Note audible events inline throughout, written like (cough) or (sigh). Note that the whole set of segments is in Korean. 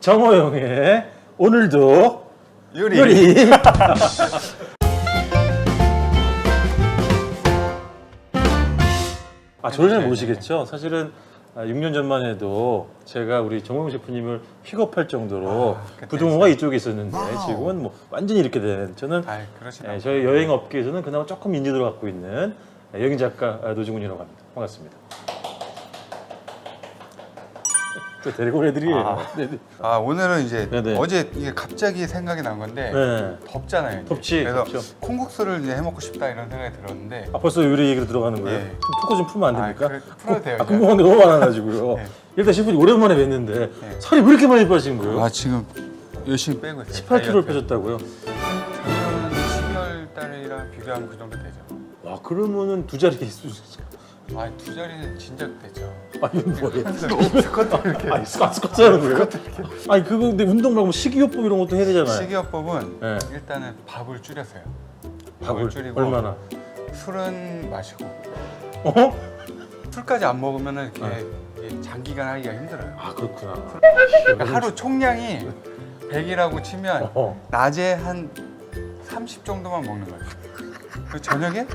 정호영의 오늘도 요리. 요리. (laughs) 아, 저를 잘 모르시겠죠? 사실은 아, 6년 전만 해도 제가 우리 정호영 셰프님을 픽업할 정도로 아, 부동호가 이쪽에 있었는데 지금은 뭐 완전히 이렇게 된 저는 아이 그러진 예. 저희 여행 업계에서는 그나마 조금 인지도를 갖고 있는 여행 작가 노중훈이라고 합니다. 반갑습니다. 저 데리고 애들이에요. 아. 네, 네. 아 오늘은 이제 네네. 어제 이게 갑자기 생각이 난 건데 네. 덥잖아요. 이제. 덥지, 그래서 덥죠. 콩국수를 이제 해 먹고 싶다 이런 생각이 들었는데 아 벌써 요리 얘기로 들어가는 거예요? 예. 좀 토크 좀 풀면 안 아, 됩니까? 그래, 풀어도 돼요. 아, 이제. 궁금한 게 너무 많아가지고요. 네. 일단 셰프님 오랜만에 뵀는데 네. 살이 왜 이렇게 많이 빠진 거예요? 아 지금 열심히 빼고 있어요. 18kg를 빼셨다고요? 작년 12월 달이랑 비교하면 그 정도 되죠. 와 그러면은 두 자리 있으시죠? 아 두 자리는 진작 됐죠. 아 이건 뭐예요? (laughs) 스쿼트 이렇게 아 스쿼트 하는 거예요? 아니 그거 근데 운동 말고 식이요법 이런 것도 해야 되잖아요. 식이요법은 네. 일단은 밥을 줄였어요. 밥을 줄이고 얼마나? 술은 마시고 어? 술까지 안 먹으면 은 이렇게 네. 이게 장기간 하기가 힘들어요. 아 그렇구나. 그러니까 하루 총량이 100이라고 치면 어. 낮에 한 30 정도만 먹는 거예요. 그리고 저녁에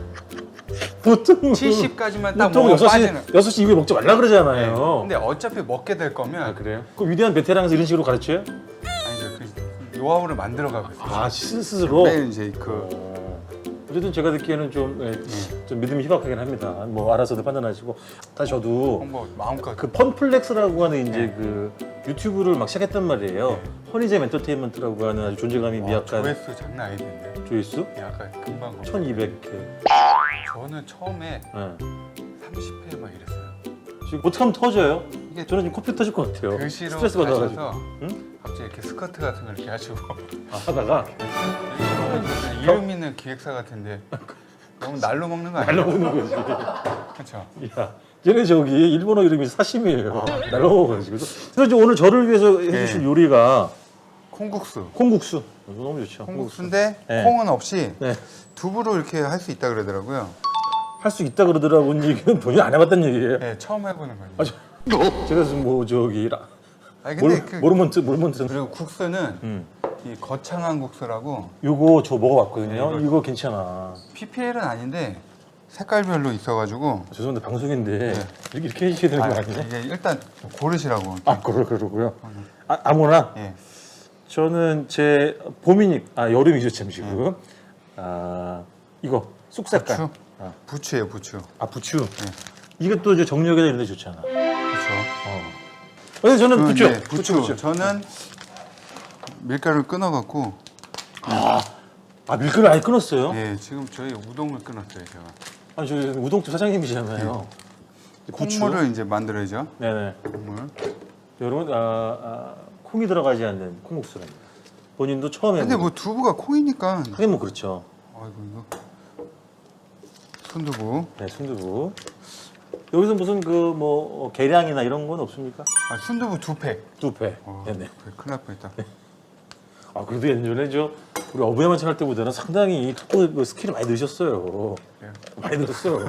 보통 70까지만 딱 보통 먹으면 6시, 빠지는. 6시 이후에 먹지 말라 네. 그러잖아요. 근데 어차피 먹게 될 거면 아 그래요? 그 위대한 베테랑에서 이런 식으로 가르쳐요? 아니죠. 그 노하우를 만들어 가고 있어요. 아 스스로? 매일 이제 그 어. 어쨌든 제가 듣기에는 좀, 예, 좀 믿음이 희박하긴 합니다. 뭐 알아서도 판단하시고. 사실 저도 홍보 마음껏 그 펀플렉스라고 하는 이제 그 유튜브를 막 시작했단 말이에요. 네. 허니잼 엔터테인먼트라고 하는 아주 존재감이 와, 미약한 조회수 장난 아니던데. 조회수 약간 금방 1200회. 저는 처음에 네. 30회 막 이랬어요. 지금 어떻게 하면 터져요? 이게 저는 지금 코피 터질 것 같아요. 글씨로 스트레스 받아가지고. 가셔서 응? 갑자기 이렇게 스커트 같은 걸 이렇게 하시고 (laughs) 아, 하다가 (laughs) 이름 있는 기획사 같은데 너무 날로 먹는 거 아니에요? 날라오는 거지. 그렇죠. 야, 얘네 저기 일본어 이름이 사시미예요. 날라오가지고. 그래서 이제 오늘 저를 위해서 해주실 네. 요리가 콩국수. 콩국수. 너무 좋죠. 콩국수인데 네. 콩은 없이 네. 두부로 이렇게 할 수 있다 그러더라고요. 할 수 있다 그러더라고는 얘기는 본인 안 해봤다는 얘기예요. 네, 처음 해보는 거예요. 아, 저, 제가 지금 뭐 저기 라- 아니 근데 몰, 그 모르몬트 모르몬트. 그리고 국수는 음. 이 거창한 국수라고 요거 저 먹어봤거든요. 네, 이거- 이거 괜찮아. PPL은 아닌데 색깔별로 있어가지고 죄송한데 방송인데 네. 이렇게, 이렇게 해주셔야 되는 아, 거 아니에요? 이게 일단 고르시라고. 아, 그러 그러고요. 아, 아무나. 예. 저는 제 봄이니 아 여름이죠 지금 지금. 아 이거 쑥색깔. 부추? 아, 부추예요, 부추. 아 부추. 이것도 이제 정력에다 이런 데 좋잖아. 그렇죠. 어. 근데 저는 그 부추. 이제 부추. 저는 밀가루를 끊어 갖고 아 밀가루 아예 끊었어요? 예, 지금 저희 우동을 끊었어요, 제가. 아니 저 우동집 사장님이시잖아요. 부추. 콩물을 이제 만들어야죠. 네네. 콩물. 여러분 아, 아, 콩이 들어가지 않는 콩국수랍니다. 본인도 처음에. 근데 뭐 두부가 콩이니까. 하긴 뭐 그렇죠. 아이고 이거 손두부. 네 순두부. 여기서 무슨 그 뭐 계량이나 이런 건 없습니까? 아, 순두부 두 팩. 두 배. 어, 네네. 그래, 큰일 날 뻔했다. 아 그래도 예전에 저 우리 어부의 만찬 할 때보다는 상당히 토크 그 스킬을 많이 늘으셨어요. 그래요? 많이 늘었어요.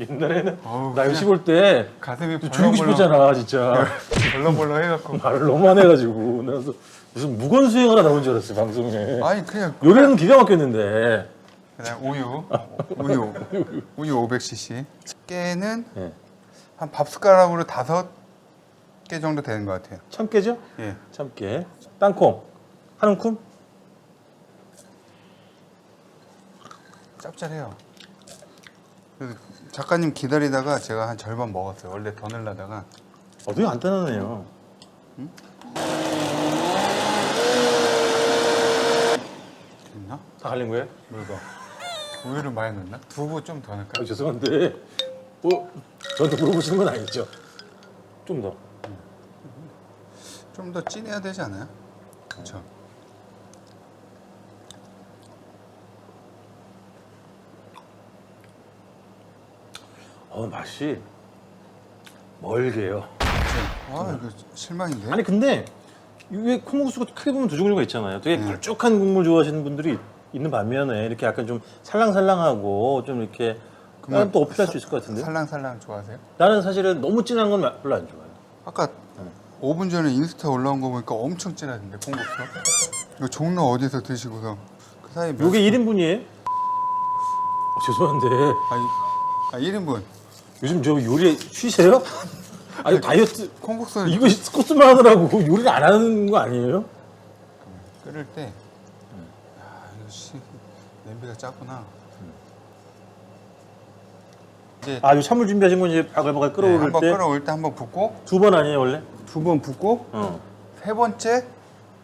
옛날에는 어우, 나 그냥 15일 때 가슴이 죽이고 싶었잖아 진짜. 벌렁벌렁 해갖고. 말을 너무 안 해가지고 나서 무슨 무건 수행하나 나온 줄 알았어요 방송에. 아니 그냥 요리는 기가 막혔는데. 그냥 우유, 우유, 우유 500cc. 깨는 예. 한 밥 숟가락으로 다섯 개 정도 되는 것 같아요. 참깨죠? 예. 참깨. 땅콩. 한 움큼? 짭짤해요. 그래서 작가님 기다리다가 제가 한 절반 먹었어요. 원래 더 넣으려다가 어, 되게 간단하네요. 됐나? 다 갈린 거예요? 물과 우유를 많이 넣나? 두부 좀더 넣을까? 아, 죄송한데 뭐 저한테 물어보시는 건 아니죠? 좀 더. 좀 더 진해야 되지 않아요? 그렇죠. 어 맛이 멀게요. 아 이거 실망인데? 아니 근데 왜 콩국수가 크게 보면 두 종류가 있잖아요. 되게 걸쭉한 국물 좋아하시는 분들이 있는 반면에 이렇게 약간 좀 살랑살랑하고 좀 이렇게 그러면 또 어필할 수 있을 것 같은데. 살랑살랑 좋아하세요? 나는 사실은 너무 진한 건 별로 안 좋아해요. 아까 5분 전에 인스타 올라온 거 보니까 엄청 진하던데 콩국수. 이거 종로 어디서 드시고서 그 사이 몇 요게 1인분이에요? 죄송한데 아니, 아 1인분 요즘 저 요리 쉬세요? (laughs) 아니 다이어트 콩국수는 이거 코스만 하느라고 (laughs) 요리를 안 하는 거 아니에요? 끓일 때 야, 이거 씨 냄비가 작구나. 이제 아, 요 찬물 준비하신 건 이제 바글바글 네, 끓어오를 한번 때 끓어올 때 한번 붓고 두번 아니에요 원래? 두 번 붓고 어, 세 번째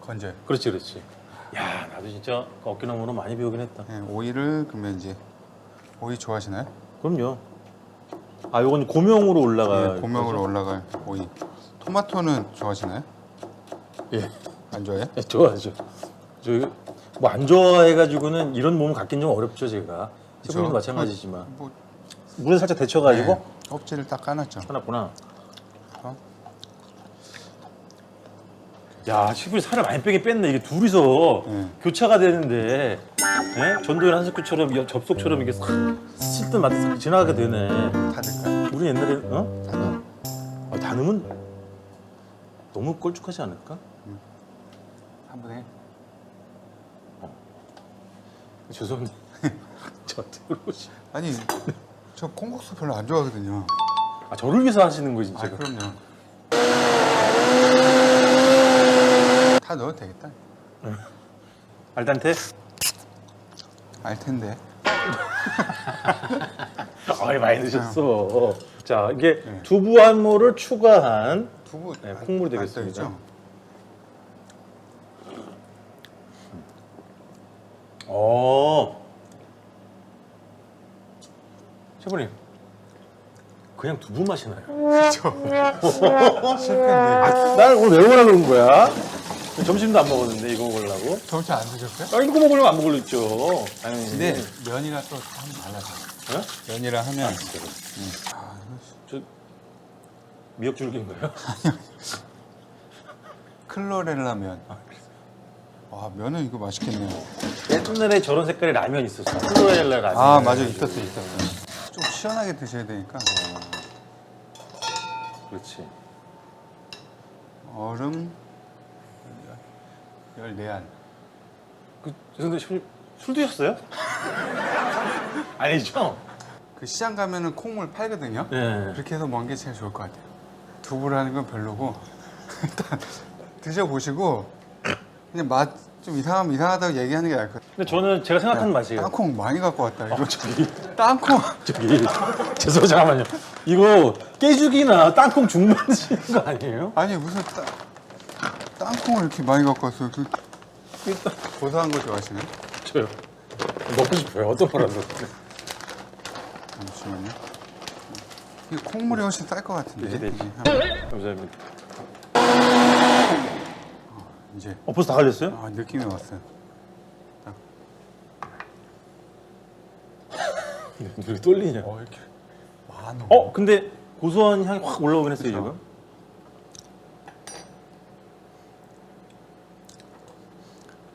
건져요. 그렇지, 그렇지. 야, 나도 진짜 어깨너머로 많이 배우긴 했다. 네, 오이를 그러면 이제 오이 좋아하시나요? 그럼요. 아, 요건 고명으로 올라가. 네, 고명으로 올라갈 오이. 토마토는 좋아하시나요? 예, 안 좋아해요? 예, 좋아하죠. 저뭐 안 좋아해가지고는 이런 몸 갖긴 좀 어렵죠, 제가. 그쵸? 마찬가지지만 뭐 물에 살짝 데쳐가지고 네, 껍질을 딱 까놨죠. 해놨구나. 어? 야, 셰프님 살을 많이 빼게 뺐네. 이게 둘이서 네. 교차가 되는데 예? 전도연 한석규처럼 여- 접속처럼 이게 싹 씻든 마든 싹 지나가게 되네. 다 될까요? 우리 옛날에 어? 다 넣어. 아, 다 넣으면 너무 껄쭉하지 않을까? 한번 해. 죄송한데 저한테 그러시. 아니 저 콩국수 별로 안 좋아하거든요. 아 저를 위해서 하시는 거지 아 진짜. 그럼요. 다 넣어도 되겠다. 알단테. 알 텐데. (laughs) 아이 많이 드셨어. 자 이게 네. 두부 한 모를 추가한 두부 네, 안- 콩물이 안 되겠습니다. 떠있죠? 어. 셰프님 그냥 두부 맛이 나요. (laughs) 실패인데. 아, 난 오늘 왜 오라 그런 거야? 점심도 안 먹었는데 이거 먹으려고? 점심 안 드셨어요? 아 이거 먹으려고 안 먹으려 했죠. 당연히. 근데 면이랑 또참 달라져. 어? 면이랑 하면 저 미역 줄기인가요? (laughs) 클로렐라 면. 아 면은 이거 맛있겠네요. 옛날에 저런 색깔의 라면 있었어. 플로렐라 라면. 아 맞아 있었어 있었어. 좀 시원하게 드셔야 되니까 그렇지. 얼음 열네안. 그 죄송한데 셰프님 술 드셨어요? (laughs) 아니죠? 그 시장 가면은 콩물 팔거든요. 네. 그렇게 해서 먹는 게 제일 좋을 것 같아요. 두부를 하는 건 별로고 (laughs) 일단 드셔보시고 그냥 맛 좀 이상하면 이상하다고 얘기하는 게 나을 것 같아요. 근데 저는 제가 생각하는 맛이에요. 땅콩 많이 갖고 왔다. 이거 저기 땅콩 (laughs) 저기 죄송 잠깐만요. 이거 깨죽이나 땅콩 죽 만드시는 거 아니에요? 아니 무슨 땅, 땅콩을 이렇게 많이 갖고 왔어요. 그 고소한 거 좋아하시나요? 저요. 먹고 싶어요. 어떤 거라도. 잠시만요. 이 콩물이 훨씬 쌀 것 같은데. 이게 한- 감사합니다. 이제 어 벌써 다 갈렸어요? 아, 느낌이 왔어요. (laughs) 왜 떨리냐? 어 이렇게 많어. 어 근데 고소한 향이 확 올라오긴 했어요 그쵸. 지금.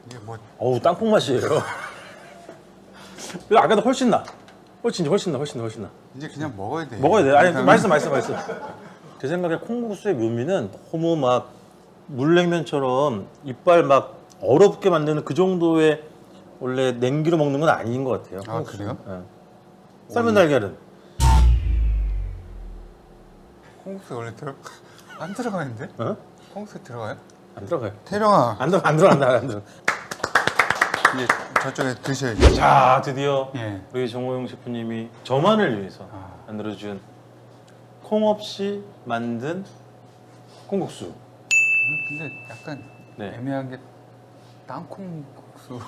이게 뭐 어우 땅콩 맛이에요. (laughs) 아까도 훨씬 나. 훨씬 훨씬 나 훨씬 나 훨씬 나. 이제 그냥 먹어야 돼. 먹어야 돼. 아니 맛있어 맛있어 맛있어. 제 생각에 콩국수의 묘미는 너무 막 물냉면처럼 이빨 막 얼어붙게 만드는 그 정도의 원래 냉기로 먹는 건 아닌 것 같아요. 아, 콩국수는. 그래요? 예. 삶은 달걀은 콩국수 원래 들어 안 들어가는데? 어? 콩국수 들어가요? 안 들어가요. 태령아 안 들어 안 들어 안 들어 안 들어. 이제 저쪽에 드셔야지. 자 드디어 예. 우리 정호영 셰프님이 저만을 위해서 아. 만들어준 콩 없이 만든 콩국수. 근데 약간 네. 애매한 게 땅콩국수도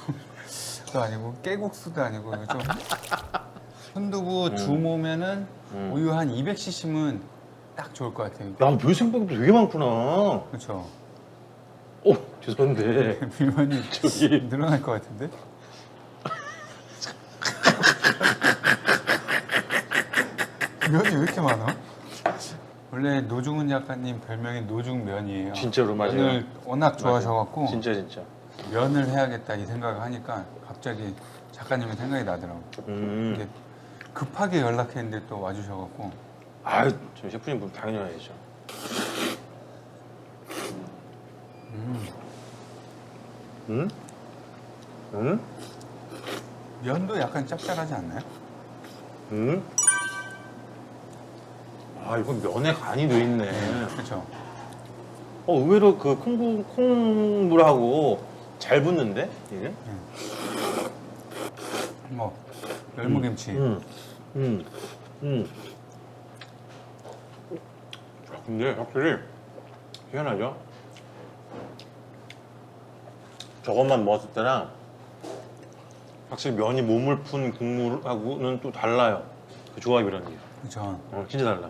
아니고 깨국수도 아니고 좀 순두부 두 모면은 음. 우유 한 200cc면 딱 좋을 것 같아요. 야, 별 생각보다 되게 많구나. 그렇죠. 어, 죄송한데. (laughs) 밀면이 저기. 늘어날 것 같은데? 면이 왜 이렇게 많아? 원래 노중훈 작가님 별명이 노중면이에요. 진짜로 맞아요. 면을 워낙 좋아하셔갖고 진짜 진짜. 면을 해야겠다 이 생각을 하니까 갑자기 작가님의 생각이 나더라고. 음. 근데 급하게 연락했는데 또 와주셔갖고 아유, 저 셰프님 보면 당연히 와야죠. 음? 음? 면도 약간 짭짤하지 않나요? 음? 아 이거 면에 간이 돼 있네. 그렇죠. 어 의외로 그 콩국 콩물하고 잘 붙는데 이게? 뭐 열무김치. 음, 음, 음. 아, 근데 확실히 희한하죠? 저것만 먹었을 때랑 확실히 면이 몸을 푼 국물하고는 또 달라요. 그 조합이라는 게. 그렇죠. 어, 진짜 달라.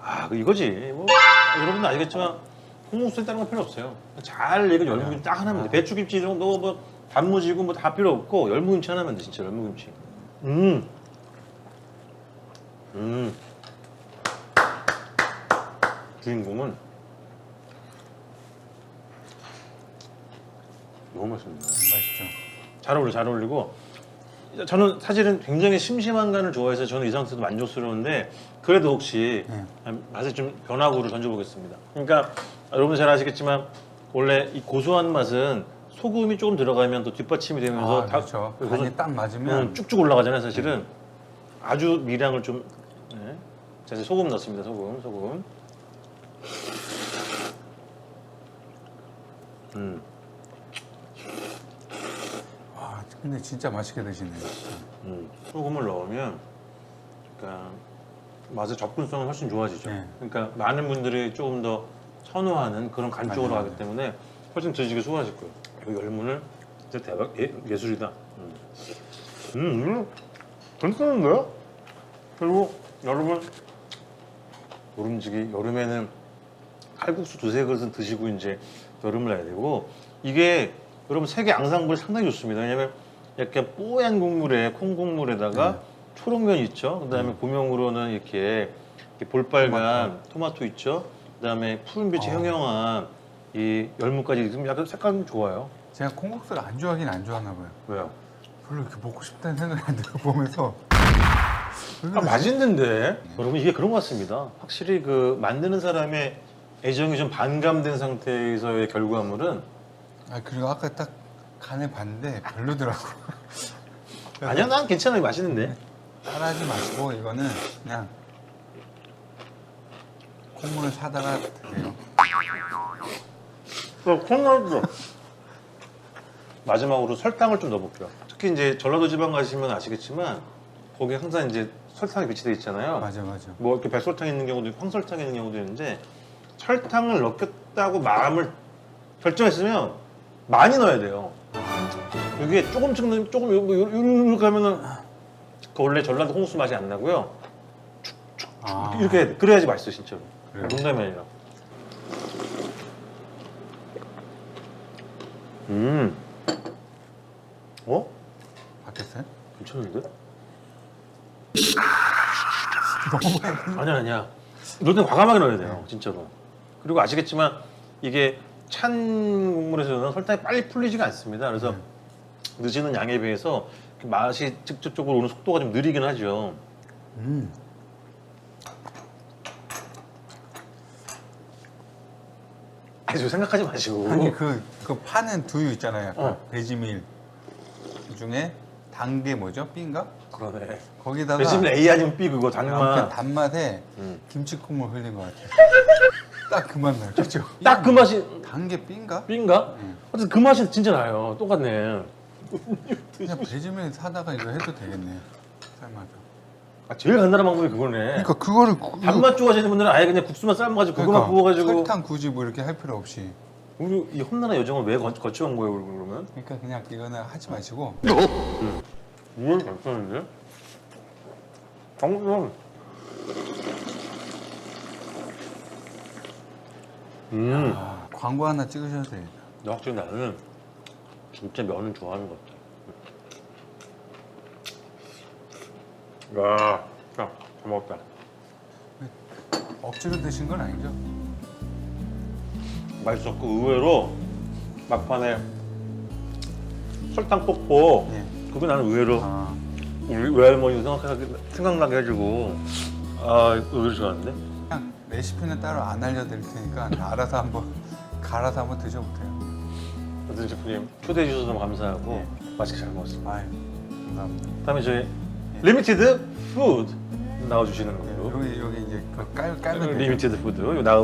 아, 그 이거지. 뭐, 여러분도 알겠지만, 콩국수에 다른 거 필요 없어요. 잘 이거 열무김치 딱 하나면 돼. 배추김치 정도 뭐, 단무지고 뭐 다 필요 없고, 열무김치 하나면 돼, 진짜 열무김치. 음. 음. 주인공은 너무 맛있습니다. 맛있죠. 잘 어울려, 잘 어울리고. 저는 사실은 굉장히 심심한 간을 좋아해서 저는 이 상태도 만족스러운데 그래도 혹시 네. 맛에 좀 변화구를 던져보겠습니다. 그러니까 여러분 잘 아시겠지만 원래 이 고소한 맛은 소금이 조금 들어가면 또 뒷받침이 되면서 아, 다 그렇죠. 그 간이 딱 맞으면 음, 쭉쭉 올라가잖아요, 사실은. 아주 미량을 좀. 네. 자, 이제 소금 넣습니다, 소금, 소금. 음, 와, 근데 진짜 맛있게 드시네요. 음. 소금을 넣으면, 그러니까 맛의 접근성은 훨씬 좋아지죠. 네. 그러니까 많은 분들이 조금 더 선호하는 그런 간 쪽으로 맞아요, 가기 때문에 훨씬 드시기 수월하실 거예요. 이 열무는 진짜 대박, 예, 예술이다. 음, 음, 음. 괜찮은데요? 그리고 여러분 모름지기 여름에는 칼국수 두세 그릇은 드시고 이제 여름을 나야 되고 이게 여러분 세계 앙상블 상당히 좋습니다. 왜냐면 약간 뽀얀 국물에 콩 국물에다가 초록면 있죠. 그다음에 고명으로는 이렇게, 이렇게 볼빨간 토마토. 있죠. 그다음에 푸른빛이 어. 형형한 이 열무까지 있으면 약간 색감 좋아요. 제가 콩국수를 안 좋아하긴 안 좋아하나 봐요. 왜요? 별로 이렇게 먹고 싶다는 생각이 안 들어 보면서. 아, 맛있는데 여러분 이게 그런 것 같습니다. 확실히 그 만드는 사람의 애정이 좀 반감된 상태에서의 결과물은 아 그리고 아까 딱 간을 봤는데 별로더라고. (laughs) 아니야 난 괜찮아 요 맛있는데 따라하지 마시고 이거는 그냥 콩물을 사다가 드세요. 콩나물도 마지막으로 설탕을 좀 넣어볼게요. 특히 이제 전라도 지방 가시면 아시겠지만 거기 항상 이제 설탕이 배치돼 있잖아요. 맞아 맞아. 뭐 이렇게 백설탕 있는 경우도 있고 황설탕 있는 경우도 있는데 설탕을 넣겠다고 마음을 결정했으면 많이 넣어야 돼요. 이게 조금씩 넣 조금 요- 요- 이렇게 하면은 그 원래 전라도 홍수 맛이 안 나고요. 아, 이렇게 해야 돼. 그래야지 맛있어 진짜로. 그래요? 농담이 아니라. 음. 어? 바뀌었어요? 괜찮은데? 아니야 아니야. 이럴 땐 과감하게 넣어야 돼요 진짜로. 그리고 아시겠지만 이게 찬 국물에서는 설탕이 빨리 풀리지가 않습니다. 그래서 늦은 양에 비해서 그 맛이 직접적으로 오는 속도가 좀 느리긴 하죠. 음. 아주 생각하지 마시고. 아니 그, 그 파는 두유 있잖아요. 어. 베지밀 중에 단 게 뭐죠? B인가? 그러네. 거기다가 요즘 A 아니면 B 그거 아무튼 당만. 단맛에 음. 김치 콩물 흘린 것 같아요. 딱 그 맛 나요. 그렇죠? 딱 그 맛이 단게 B인가? B인가? 음. 하여튼 그 맛이 진짜 나요. 똑같네. 그냥 베지밀 사다가 이거 해도 되겠네. 삶아서. 아, 제일 간단한 방법이 그거네. 그러니까 그거를 구- 단맛 좋아하시는 분들은 아예 그냥 국수만 삶아가지고 그거만 그러니까 부어가지고 설탕 굳이 뭐 이렇게 할 필요 없이. 우리 이 험난한 여정을 왜 거- 거쳐온 거예요 그러면? 그러니까 그냥 이거는 하지 마시고 뭘 괜찮은데? 방금 음, 아, 광고 하나 찍으셔도 돼요. 근데 확실히 나는 진짜 면을 좋아하는 것 같아. 야, 자, 잘 먹었다. 억지로 드신 건 아니죠? 맛있었고 의외로 막판에 설탕 뽀뽀 예. 그거 나는 의외로 아, 우리 외할머니 생각하게 생각나게 해주고 아 의외로 좋았는데 레시피는 따로 안 알려드릴 테니까 (laughs) 알아서 한번 갈아서 한번 드셔보세요. 어떤 셰프님 초대해 주셔서 너무 감사하고 네. 맛있게 잘 먹었습니다. 아유, 감사합니다. 다음에 저희 리미티드 푸드 나와주시는 네, 걸로 여기 여기 이제 그 깔, 깔면 되죠. 리미티드 푸드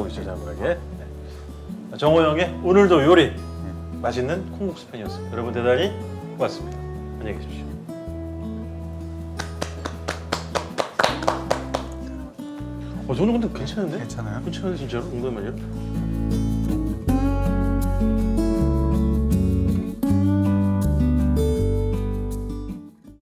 있죠 자물하게 네. 정호영의 오늘도 요리 맛있는 콩국수 팬이었습니다 여러분 대단히 고맙습니다 안녕히 계십시오 어 저는 근데 괜찮은데? 괜찮아요? 괜찮은데 진짜로? 농담 아니에요?